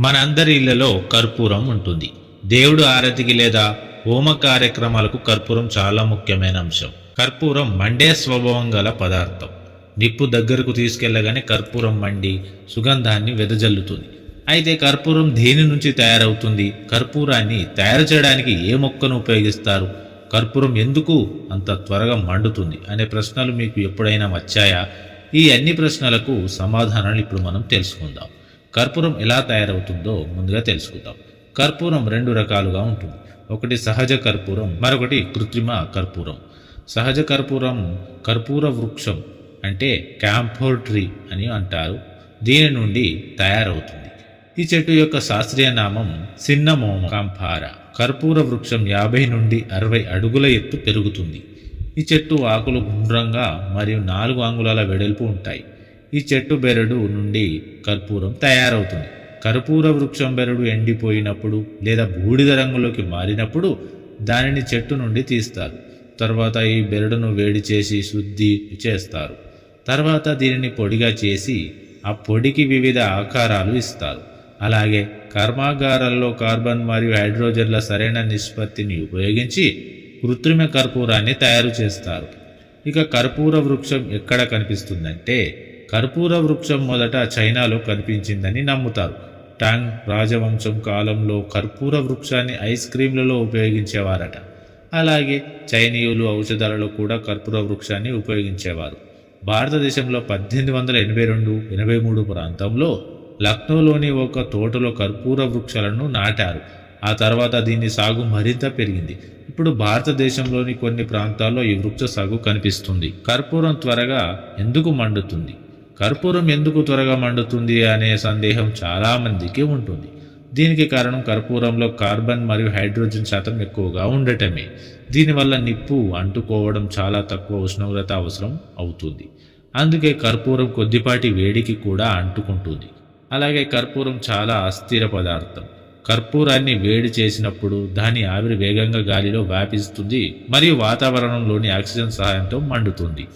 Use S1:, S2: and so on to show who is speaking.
S1: మనందరి ఇళ్ళలో కర్పూరం ఉంటుంది. దేవుడు ఆరతికి లేదా హోమ కార్యక్రమాలకు కర్పూరం చాలా ముఖ్యమైన అంశం. కర్పూరం మండే స్వభావం గల పదార్థం. నిప్పు దగ్గరకు తీసుకెళ్ళగానే కర్పూరం మండి సుగంధాన్ని వెదజల్లుతుంది. అయితే కర్పూరం దేని నుంచి తయారవుతుంది? కర్పూరాన్ని తయారు చేయడానికి ఏ మొక్కను ఉపయోగిస్తారు? కర్పూరం ఎందుకు అంత త్వరగా మండుతుంది? అనే ప్రశ్నలు మీకు ఎప్పుడైనా వచ్చాయా? ఈ అన్ని ప్రశ్నలకు సమాధానాలు ఇప్పుడు మనం తెలుసుకుందాం. కర్పూరం ఎలా తయారవుతుందో ముందుగా తెలుసుకుందాం. కర్పూరం రెండు రకాలుగా ఉంటుంది. ఒకటి సహజ కర్పూరం మరొకటి కృత్రిమ కర్పూరం. సహజ కర్పూరం కర్పూర వృక్షం అంటే క్యాంఫోర్ ట్రీ అని అంటారు. దీని నుండి తయారవుతుంది. ఈ చెట్టు యొక్క శాస్త్రీయ నామం సిన్నమోమ కాంఫార. కర్పూర వృక్షం యాభై నుండి అరవై అడుగుల ఎత్తు పెరుగుతుంది. ఈ చెట్టు ఆకులు గుండ్రంగా మరియు నాలుగు అంగుళాల వెడల్పు ఉంటాయి. ఈ చెట్టు బెరడు నుండి కర్పూరం తయారవుతుంది. కర్పూర వృక్షం బెరడు ఎండిపోయినప్పుడు లేదా బూడిద రంగులోకి మారినప్పుడు దానిని చెట్టు నుండి తీస్తారు. తర్వాత ఈ బెరడును వేడి చేసి శుద్ధి చేస్తారు. తర్వాత దీనిని పొడిగా చేసి ఆ పొడికి వివిధ ఆకారాలు ఇస్తారు. అలాగే కర్మాగారాల్లో కార్బన్ మరియు హైడ్రోజన్ల సరైన నిష్పత్తిని ఉపయోగించి కృత్రిమ కర్పూరాన్ని తయారు చేస్తారు. ఇక కర్పూర వృక్షం ఎక్కడ కనిపిస్తుందంటే కర్పూర వృక్షం మొదట చైనాలో కనిపించిందని నమ్ముతారు. టాంగ్ రాజవంశం కాలంలో కర్పూర వృక్షాన్ని ఐస్ క్రీంలలో ఉపయోగించేవారట. అలాగే చైనీయులు ఔషధాలలో కూడా కర్పూర వృక్షాన్ని ఉపయోగించేవారు. భారతదేశంలో పద్దెనిమిది వందల ఎనభై రెండు ఎనభై మూడు ప్రాంతంలో లక్నోలోని ఒక తోటలో కర్పూర వృక్షాలను నాటారు. ఆ తర్వాత దీని సాగు మరింత పెరిగింది. ఇప్పుడు భారతదేశంలోని కొన్ని ప్రాంతాల్లో ఈ వృక్ష సాగు కనిపిస్తుంది. కర్పూరం త్వరగా ఎందుకు మండుతుంది? కర్పూరం ఎందుకు త్వరగా మండుతుంది అనే సందేహం చాలా మందికి ఉంటుంది. దీనికి కారణం కర్పూరంలో కార్బన్ మరియు హైడ్రోజన్ శాతం ఎక్కువగా ఉండటమే. దీనివల్ల నిప్పు అంటుకోవడం చాలా తక్కువ ఉష్ణోగ్రత అవసరం అవుతుంది. అందుకే కర్పూరం కొద్దిపాటి వేడికి కూడా అంటుకుంటుంది. అలాగే కర్పూరం చాలా అస్థిర పదార్థం. కర్పూరాన్ని వేడి చేసినప్పుడు దాని ఆవిరి వేగంగా గాలిలో వ్యాపిస్తుంది మరియు వాతావరణంలోని ఆక్సిజన్ సహాయంతో మండుతుంది.